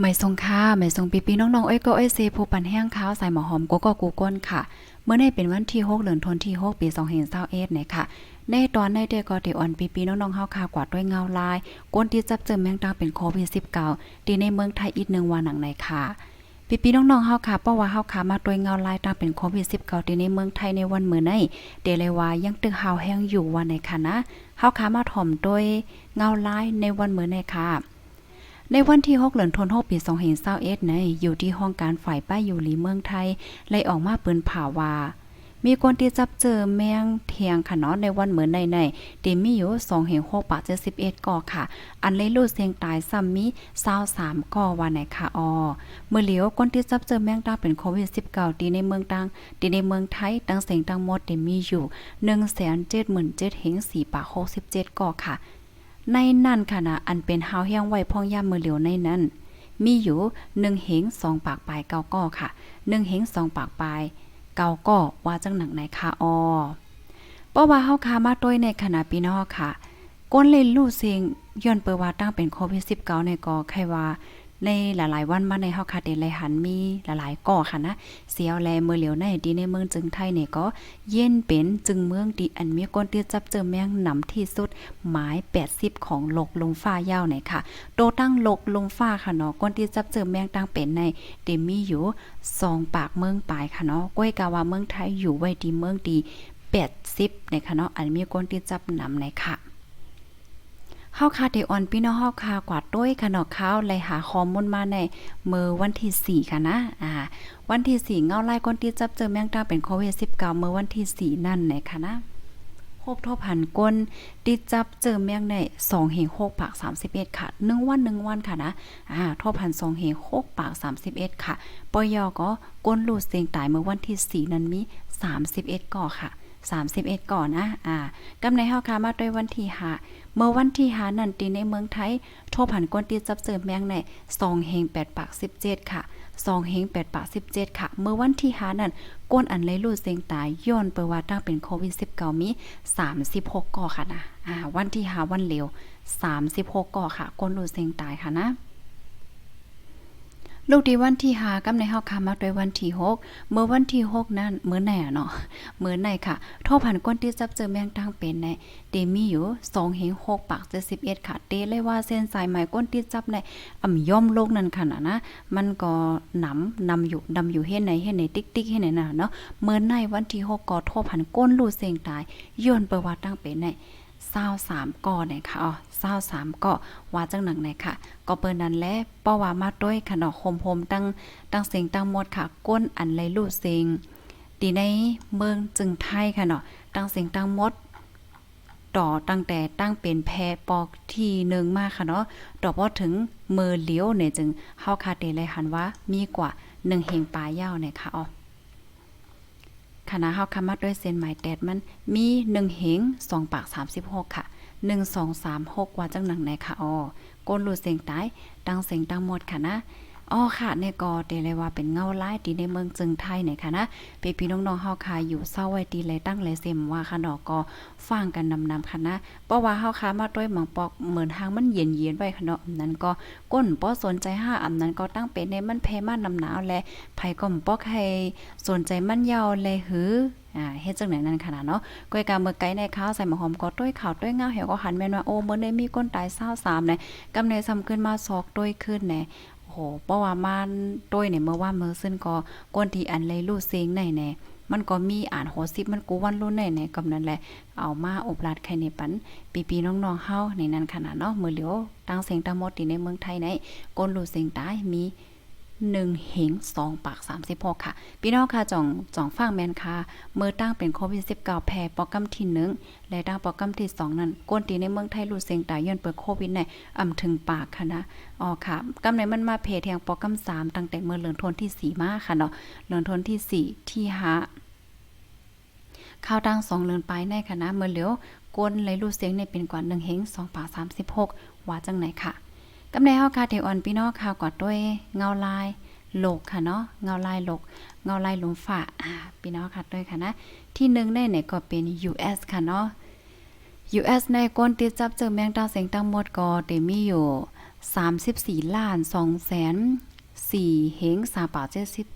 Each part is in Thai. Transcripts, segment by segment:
ไม่ทรงค่าไม่ทรงปีปีน้องๆเอ้ยก็เอ้ยเซผู้ปันแห้งขาวใส่หมอหอมกูก็กูก้นค่ะ เมื่อในเป็นวันที่6เดือนธันวาคมที่6ปี2021เนี่ยค่ะในตอนในเดก็ที่อ่อนปีปีน้องๆเฮาคากวาดด้วยเงาลายก้นที่จับเจอแมงดาเป็นโควิด19ที่ในเมืองไทยอีกหนึ่งวันหนังในค่ะปีปีน้องๆเฮาค่ะเพราะว่าเฮาค่ะมาด้วยเงาลายตามเป็นโควิด19ที่ในเมืองไทยในวันมื้อนี้เดเลยว่ายังตึกเฮาแห้งอยู่วันในค่ะนะเฮาค่ะมาถ่อมด้วยเงาลายในวันมื้อในค่ะ ในวันที่6เดือนธันวาคมปี2021ในอยู่ที่ห้องการฝ่ายป้ายอยู่หลีเมืองไทยไล่ออกมาปิ้นผ่าว่ามีคนที่จับเจอแมงเทียงค่ะเนาะในวันเหมือนในในๆที่มีอยู่2แห่ง6ปาก71ก่อค่ะ อันเลยลูดเสียงตายซ้ำมี23ก่อว่าไหนค่ะออเมื่อเหลียวคนที่จับเจอแมงดาเป็นโควิด19ที่ในเมืองตังที่ในเมืองไทยตั้งเสียงตั้งหมดที่มีอยู่177,000เห็ง4ปาก67ก่อค่ะ ในนั่นค่ะนะอันเป็นเฮาเฮียงไว้พ่องย่ามมือเหลียวในนั้น มีอยู่1เหง2ปากปลายเกาก้อค่ะ1เหง2ปากปลายเกาก้อว่าจังหนังไหนค่ะออเพราะว่าเฮาคามาต้วยในขณะปีนอค่ะก้นเล่นลู่เสียงย้อนเปิดว่าตั้งเป็นโควิด19ในกอใครว่า ในหลายๆ วันมาในเฮาคาเดนไหลหันมีหลายๆก่อค่ะนะเสียวแลเมื่อเหลียวในดีในเมืองจึงไทยเนี่ยก็เย็นเป็นจึงเมืองดีอันมีก้นที่จับเจอแมงหนำที่สุดหมาย 80 ของโลกลงฟ้ายาวไหนค่ะ โตตั้งโลกลงฟ้าค่ะเนาะก้นที่จับเจอแมงตั้งเป็นในเดมีอยู่สองปากเมืองปลายค่ะเนาะก้อยกาว่าเมืองไทยอยู่ไว้ดีเมืองดี80ในค่ะเนาะอันมีก้นที่จับนำในค่ะ เฮาคาเดออนพี่น้องเฮาคากวาดด้วยค่ะเนาะข้าวไล่หาข้อมูลมาในมื้อวันที่ 4 ค่ะนะอ่าวันที่ 4 เงาไล่คนที่จับเจอแมงดาเป็นโควิด19มื้อวันที่ 4 นั่นไหนค่ะนะพบทบหันก้นติดจับเจอแมงใน2เฮง6ปาก 31 ค่ะ 1 วัน 1 วันค่ะนะอ่าทบหัน2เฮง6ปาก 31 ค่ะปยก็ก้นลูดเสียงตายเมื่อวันที่ 4 นั้นมี 31ก่อค่ะ 31 ก่อนนะอ่ากำในเฮาคามาด้วยวันที่ห้าเมื่อวันที่หานั่นตีในเมืองไทย โทบหันกวนตีจับเสริมแมงใน2เฮง8ปาก17 ค่ะ2เฮง8ปาก17 ค่ะ เมื่อวันที่หานั่นก้นอันเลยลูดเสียงตายย้อนเปิดว่าตั้งเป็นโควิด19มี 36 ก่อค่ะนะอ่าวันที่หาวันเหลว36 ก่อค่ะก้นลูดเสียงตายค่ะนะ ลูกดีวันที่หากำในเฮาคามาด้วยวันที่หกเมื่อวันที่หกนั้นเมื้อไหนเนาะเมื้อไหนค่ะโทอผันก้นที่จับเจอแมงทางเป็นในเดมีอยู่2เฮง6ปาก71ค่ะเตเลยว่าเส้นสายไหมก้นที่จับในอ่ำย่อมโลกนั่นค่ะนะนะ มันก็หนำนำอยู่นำอยู่เฮ็ดไหนเฮ็ดไหนติ๊กๆเฮ็ดไหนน่ะเนาะเมื้อไหนวันที่หกก็โทอผันก้นลูดเสียงตายย้อนประวัติตั้งเป็นใน เศร้าสามก่อเนี่ยค่ะอ๋อเศร้าสามก่อว่าจังหนังไหนค่ะ ก็เปิ้นนั้นแหละเพราว่ามาด้วยขนมโฮมโฮมตั้งตั้งเสียงตั้งหมดค่ะ ก้นอันไหลลู่เสียงดีในเมืองจึงไทยค่ะเนาะตั้งเสียงตั้งหมดต่อตั้งแต่ตั้งเป็นแพรปอกที่หนึ่งมากค่ะเนาะต่อพอถึงมือเลี้ยวเนี่ยจึงเฮาคาเดเลยหันว่ามีกว่าหนึ่งเฮงปลายยาวเนี่ยค่ะอ๋อ คณะเฮาคำมัดด้วยเส้นหมายแดดมันมี1เหง2ปาก 36 ค่ะ1 2 3 6 ว่าจังหนังไหนค่ะอ๋อก้นหลุดเสียงตายดังเสียงดังหมดค่ะนะ อ๋อค่ะในกอเดเลยว่าเป็นเงาไลายดีในเมืองจึงไทยเนี่ยค่ะนะพี่พี่น้องๆเฮาค่ะอยู่เศร้าไว้ดีเลยตั้งเลยเซมว่าค่ะดอกก็ฟังกันนำๆค่ะนะเพราะว่าเฮาค่ะมาด้วยหมังปอกเหมือนทางมันเย็นๆไว้ค่ะเนาะนั้นก็ก้นบ่สนใจห้าอันนั้นก็ตั้งเป็นในมันแพ้มานำหนาวและไผก็บ่ปอกให้สนใจมันยาวเลยหืออ่าเฮ็ดจังไหนนั่นขนาดเนาะก้อยกาเมื่อไก่ในข้าวใส่หมะหอมก็ต้วยข้าวต้วยเงาเหี่ยวก็หันแม่นว่าโอ้เมื่อได้มีคนตาย23เนี่ยกำในซ้ำขึ้นมาซอกต้วยขึ้นแหน่โอ้ โหเพราะว่ามันต้วยเนี่ยเมื่อว่าเมื่อซึ่งก็ก้นที่อันเลยรู้เสียงไหนแน่มันก็มีอ่านโหสิบมันกูวันรุ่นไหนแหน่กำนั้นแหละ เอามาอบรัดไข่ในปันปีปีน้องๆเฮาในนั้นขนาดเนาะมื้อเหลียวตั้งเสียงตั้งหมดที่ในเมืองไทยไหนก้นรู้เสียงตายมี หนึ่งเหงสองปากสามสิบหกค่ะ พี่น้องค่ะจ่องจ่องฟังแมนค่ะเมื่อตั้งเป็นโควิดสิบเก้าแพร่โปรแกรมที่หนึ่งและตั้งโปรแกรมที่สองนั้นก้นตีในเมืองไทยรูเสียงตายย้อนเปิดโควิดในอ่ำถึงปากค่ะนะอ๋อค่ะกำในมันมาเพจแทงโปรแกรมสามตั้งแต่เมื่อเลือนทนที่สี่มาค่ะเนาะเลือนทนที่สี่ที่ห้าข้าวดังสองเลือนไปในคณะเมื่อเหลียวกวนไหลรูเสียงในเป็นกว่าหนึ่งเฮงสองปากสามสิบหกว่าจังไหนค่ะ กำในเฮาค่ะเทออนพี่น้องค่ะกว่าด้วยเงาลายโลกค่ะเนาะเงาลายโลกเงาลายหลุมฝ่าอ่าพี่น้องค่ะด้วยค่ะนะ ที่หนึ่งในเนี่ยก็เป็น US ค่ะเนาะ US ในก้นติดจับเจอแมงดาเสียงตั้งหมดก็เตมีอยู่ 34ล้าน2แสน 4เฮง3ปา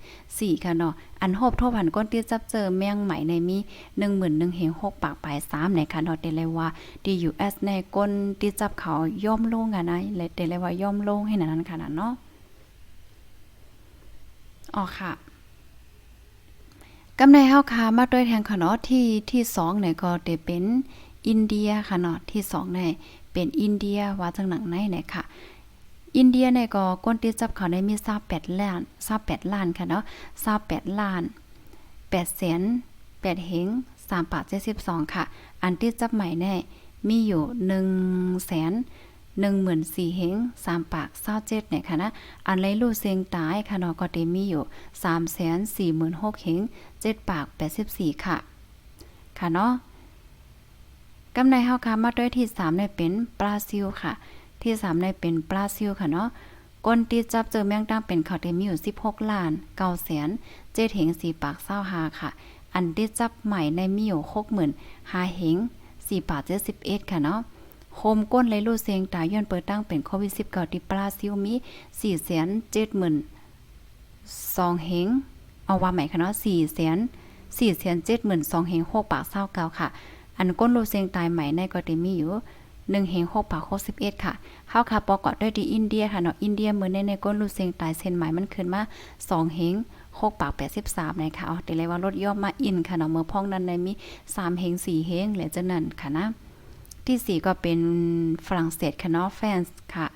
74ค่ะเนาะอันโฮบทบหันก้นที่จับเจอแมงไหมในมี11,000เฮง6ปากปลาย3ในค่ะเนาะเดเลยว่า DUS ในก้นที่จับเขาย่อมลงอะนะและเดเลยว่าย่อมลงให้นั้นขนาดเนาะอ๋อค่ะกำในเฮาคามาด้วยแทงค่ะเนาะที่ที่2เนี่ยก็ได้เป็นอินเดียค่ะเนาะที่2เนี่ยเป็นอินเดียว่าจังหนังไหนเนี่ยค่ะ อินเดียเนี่ยก็ก้นตีจับเขาได้มีซาแปดล้านซาแปดล้านค่ะเนาะซาแปดล้านแปดแสนแปดเหงสามปาทเจ็ดสิบสองค่ะ อันที่จับใหม่แน่มีอยู่หนึ่งแสนหนึ่งหมื่นสี่เหงสามปากเศร้าเจ็ดเนี่ยค่ะนะอันไรลูเซียงตายค่ะเนาะก็เตมีอยู่สามแสนสี่หมื่นหกเหงเจ็ดปากแปดสิบสี่ค่ะ ค่ะเนาะกำไรเฮาค่มาด้วยที่สามเนี่ยเป็นบราซิลค่ะ ที่3เนี่ยเป็นบราซิลค่ะเนาะก้นตีจับเจอแมงดังเป็นเขาได้มีอยู่16ล้าน9แสน7เฮง4ปาก25ค่ะ อันที่จับใหม่ในมีอยู่60,000 5เฮง4ปาก71ค่ะเนาะโคมก้นเลยลูเซงตายย้อนเปิดตั้งเป็นโควิด19ที่บราซิลมี4แสน70,000 2เฮงเอาว่าใหม่ค่ะเนาะ4แสน4แสน70,000 2เฮง6ปาก29ค่ะ อันก้นลูเซงตายใหม่ในก็ได้มีอยู่ 1เฮง6ปาก61ค่ะเฮาค่ะประกอบด้วยดีอินเดียค่ะเนาะอินเดียมือในในก้นลูเซียงตายเส้นหมายมันขึ้นมา2เฮง6ปาก 83นะคะเอาแต่เลยว่าลดย่อมมาอินค่ะเนาะเมื่อพ้องนั้นในมี3เฮง4เฮงเหลือจังนั้นค่ะนะ ที่สี่ก็เป็นฝรั่งเศสค่ะเนาะแฟนส์ค่ะ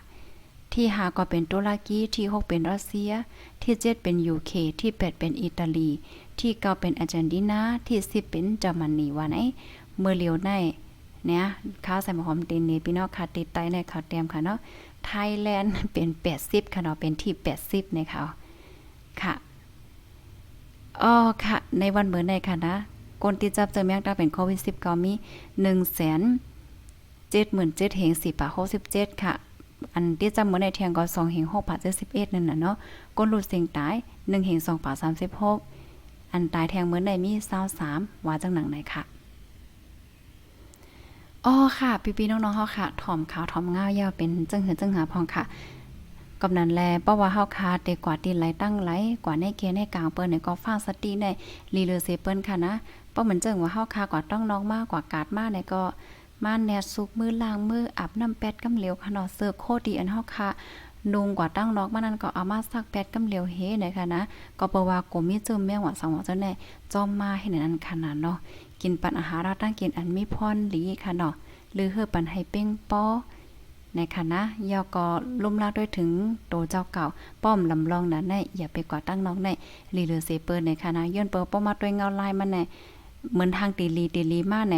ที่ห้าก็เป็นตุรกีที่หกเป็นรัสเซีย ที่เจ็ดเป็นยูเคที่แปดเป็นอิตาลี ที่เก้าเป็นอาร์เจนตินาที่สิบเป็นเยอรมนีว่าไหนเมื่อเลียวใน เนี่ยข้าวใส่หมะหอมตีนนี่พี่น้องค่ะติดไตในข่าวเตรียมค่ะเนาะไทยแลนด์เป็นแปดสิบค่ะเนาะเป็นที่แปดสิบนะคะค่ะอ๋อค่ะ ในวันเหมือนในค่ะนะคนที่จับเจอแมงดาเป็นโควิด19มี1แสนเจ็ดหมื่นเจ็ดเฮงสี่ากหกสิบเจ็ดค่ะ อันที่จำเหมื่อในเทียงก็สองเฮงหกปากเจ็ดสิบเอ็ดนั่นน่ะเนาะก้นหลุดเสียงตายหนึ่งเฮงสองปากสามสิบหกอันตายแทงเหมื่อในมีเศร้าสามว่าจังหนังไหนค่ะ อ๋อค่ะพี่ๆน้องๆเฮาค่ะถ่อมขาวถ่อมง่าวยาวเป็นจังเหือจังหาพองค่ะกำนันแลเพราะว่าเฮาคาเตกว่าตีไหลตั้งไหลกว่าในเกียในกลางเปิ้นในก็ฟังสติในลีเลอเซเปิ้นค่ะนะเพราะเหมือนจังว่าเฮาคากว่าต้องน้องมากกว่ากาดมากในก็มาแนดซุกมือล้างมืออาบน้ำแปดกำเหลวค่ะเนาะเสิร์ฟโคดีอันเฮาค่ะ นุงกว่าตั้งนอกมานั้นก็เอามาซักแปดกำเหลวเฮนะคะนะก็เปว่าโกมีเจิมแม่งว่าสังว่าเจ้าแน่จอมมาให้นั้นขนาดเนาะกินปันอาหารเราตั้งกินอันมีพรหลีค่ะเนาะหรือเฮือปันให้เป้งป้อในค่ะนะยอก็ลุ่มลากด้วยถึงโตเจ้าเก่า ป้อมลำลองนั้นแน่อย่าไปกว่าตั้งนอกในลีเลอเซเปอร์ในค่ะนะย้อนเปิดป้อมาด้วยเงาลายมันแน่เหมือนทางตีลีตีลีมาแหน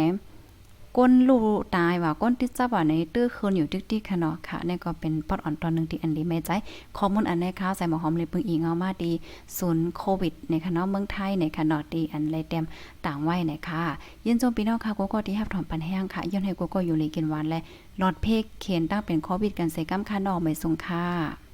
ก้นลูตายว่าก้นที่จับว่าในตื้อคืนอยู่ติ๊กๆค่ะเนาะค่ะนี่ก็เป็นปอดอ่อนตอนหนึ่งที่อันดีไม่ใจข้อมูลอันในค่ะใส่หมอหอมเลยปึงอีงเอามาดีศูนย์โควิดในค่ะเนาะเมืองไทยในค่ะเนาะดีอันเลยเต็มต่างไว้ในค่ะยินจมพี่น้องค่ะกโก้ที่ฮับถอนปันแห้งค่ะย้อนให้กโก้อยู่เลยกินหวานและหลอดเพกเขียนตั้งเป็นโควิดกันใส่ก้ำค่ะนอกไม่สงค่ะ